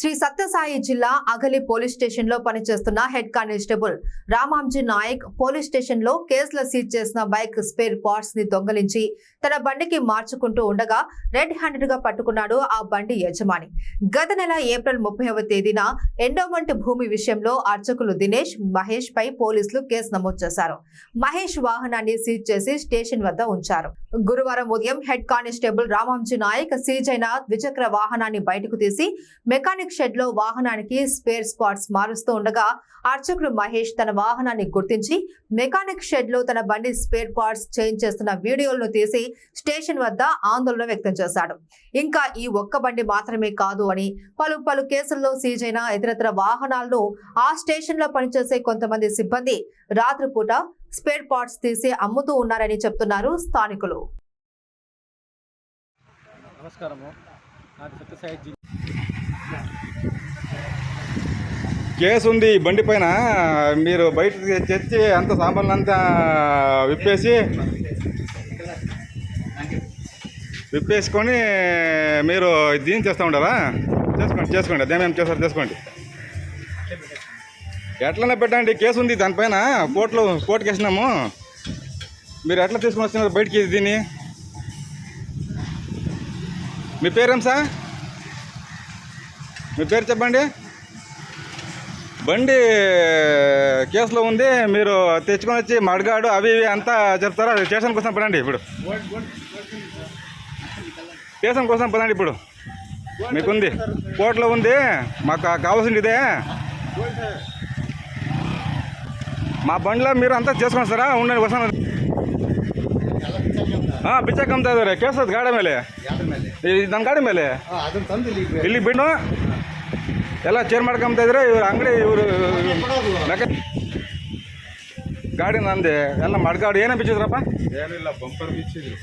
శ్రీ సత్యసాయి జిల్లా అగలి పోలీస్ స్టేషన్లో పనిచేస్తున్న head constable Ramanji Nayak police స్టేషన్లో కేసుల సీజ్ చేసిన బైక్ స్పేర్ పార్ట్స్ని దొంగలించి తన బండికి మార్చుకుంటూ ఉండగా రెడ్ హ్యాండెడ్గా పట్టుకున్నాడు ఆ బండి యజమాని. గత నెల ఏప్రిల్ ముప్పైవ తేదీన ఎండోమెంట్ భూమి విషయంలో అర్చకులు దినేష్ మహేష్ పై పోలీసులు కేసు నమోదు చేశారు. మహేష్ వాహనాన్ని సీజ్ చేసి స్టేషన్ వద్ద ఉంచారు. గురువారం ఉదయం head constable Ramanji Nayak seize అయిన ద్విచక్ర వాహనాన్ని బయటకు తీసి మెకానిక్ షెడ్లో వాహనానికి స్పేర్ స్పాట్స్ మారుస్తూ ఉండగా అర్చకుడు మహేష్ తన వాహనాన్ని గుర్తించి మెకానిక్ షెడ్లో తన బండి స్పేర్ పార్ట్స్ చేంజ్ చేస్తున్న వీడియోలను తీసి స్టేషన్ వద్ద ఆందోళన వ్యక్తం చేశాడు. ఇంకా ఈ ఒక్క బండి మాత్రమే కాదు అని పలు పలు కేసుల్లో సీజ్ అయిన ఇతరత్ర వాహనాలను ఆ స్టేషన్లో పనిచేసే కొంతమంది సిబ్బంది రాత్రిపూట స్పేర్ పార్ట్స్ తీసి అమ్ముతూ ఉన్నారని చెప్తున్నారు స్థానికులు. నమస్కారము. నాకు సత్యసాయి జి కేసు ఉంది బండి పైన. మీరు బయట తెచ్చి అంత సామాన్లు అంతా విప్పేసి విప్పేసుకొని మీరు దీని చేస్తూ ఉంటారా చేసుకోండి చేసుకోండి. అదేమేమి చేస్తారు చేసుకోండి. ఎట్లనే పెట్టండి. కేసు ఉంది దానిపైన కోర్టులో కోర్టుకి వేసినాము. మీరు ఎట్లా తీసుకొని వస్తున్నారు బయటికి దీన్ని? మీ పేరేం సార్? మీ పేరు చెప్పండి బండి కేసులో ఉంది మీరు తెచ్చుకొని వచ్చి మడగాడు అవి ఇవి అంతా చెప్తారా స్టేషన్ కోసం పదండి ఇప్పుడు స్టేషన్ కోసం పదండి ఇప్పుడు మీకుంది కోర్టులో ఉంది మాకు కా- కావాల్సింది ఇదే మా బండిలో మీరు అంతా చేసుకొని వస్తారా ఉండండి వస్తాను ಬಿಚ್ಚ ಕಮ್ತಾ ಇದಾರೆ ಕೇಸದ್ ಗಾಡಿ ಮೇಲೆ ಈ ನನ್ನ ಗಾಡಿ ಮೇಲೆ ಅದನ್ನ ತಂದು ಇಲ್ಲಿ ಇಲ್ಲಿ ಬಿಟ್ಟು ಎಲ್ಲ ಚೇರ್ ಮಾಡ್ಕೊಂತ ಇದ್ರೆ ಇವ್ರ ಅಂಗಡಿ ಇವರು ಗಾಡಿ ನಂದೆ. ಎಲ್ಲ ಮಡ್ಗಾಡು. ಏನೇ ಬಿಚ್ಚಿದ್ರಪ್ಪ? ಏನಿಲ್ಲ ಬಂಪರ್ ಬಿಚ್ಚಿದ್ರು.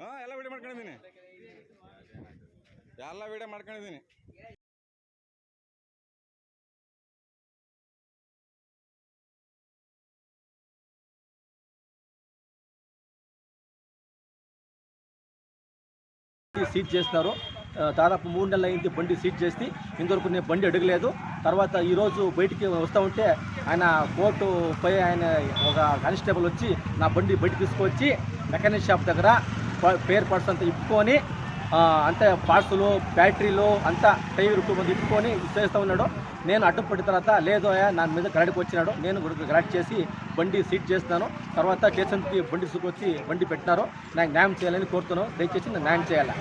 ಹಾಂ ಎಲ್ಲ ವಿಡಿಯೋ ಮಾಡ್ಕೊಂಡಿದ್ದೀನಿ ಎಲ್ಲ ವಿಡಿಯೋ ಮಾಡ್ಕೊಂಡಿದ್ದೀನಿ సీజ్ చేస్తున్నారు ఆ, దాదాపు మూడు నెలలు అయింది బండి సీజ్ చేసి ఇంతవరకు నేను బండి అడగలేదు తర్వాత ఈరోజు బయటికి వస్తూ ఉంటే ఆయన కోర్టు పై ఆయన ఒక కానిస్టేబుల్ వచ్చి నా బండి బయట తీసుకొచ్చి మెకానిక్ షాప్ దగ్గర ప- పేర్ పార్ట్స్ అంతా ఇప్పుకొని అంతే పార్ట్స్లు బ్యాటరీలు అంతా టైర్ మంది ఇప్పుకొని చేస్తూ ఉన్నాడు. నేను అడ్డం పడిన తర్వాత లేదు నా మీద గరాడికి వచ్చినాడు. నేను కూడా గరాడ్ చేసి బండి సీట్ చేస్తున్నాను. తర్వాత స్టేషన్కి బండి సుకొచ్చి బండి పెట్టినారు. నాకు న్యాయం చేయాలని కోరుతున్నాను. దయచేసి నేను న్యాయం చేయాలి?